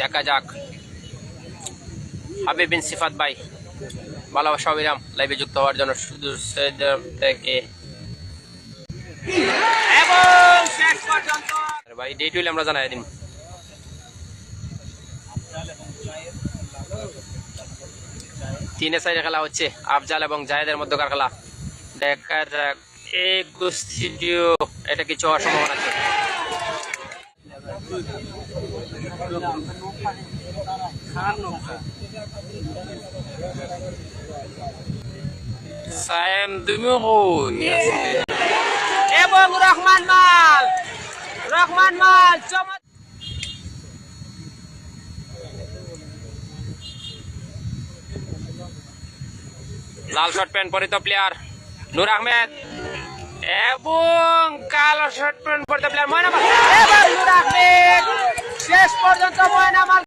দেখা যাক। হাবিব বিন সিফাত ভাই ভালোবাসা অবিরাম লাইভে যুক্ত হওয়ার জন্য থেকে। ভাই ডেট হইলে আমরা জানাই দিন। তিনে সাইডে খেলা হচ্ছে, আফজাল এবং জাহেদের মধ্যকার খেলা। দেখা যাক এই কুস্তিটিও এটা কিছু সম্ভাবনা আছে। সায়েম তুমি এবং রহমান মাল রহমান মাল চমৎ লাল শর্ট প্যান্ট পরিত প্লেয়ার নূর আহমেদ। এবং কালো শর্ট প্যান্ট পরিত প্লেয়ার ময়না মাল এবং নূর আহমেদ শেষ পর্যন্ত ময়না মাল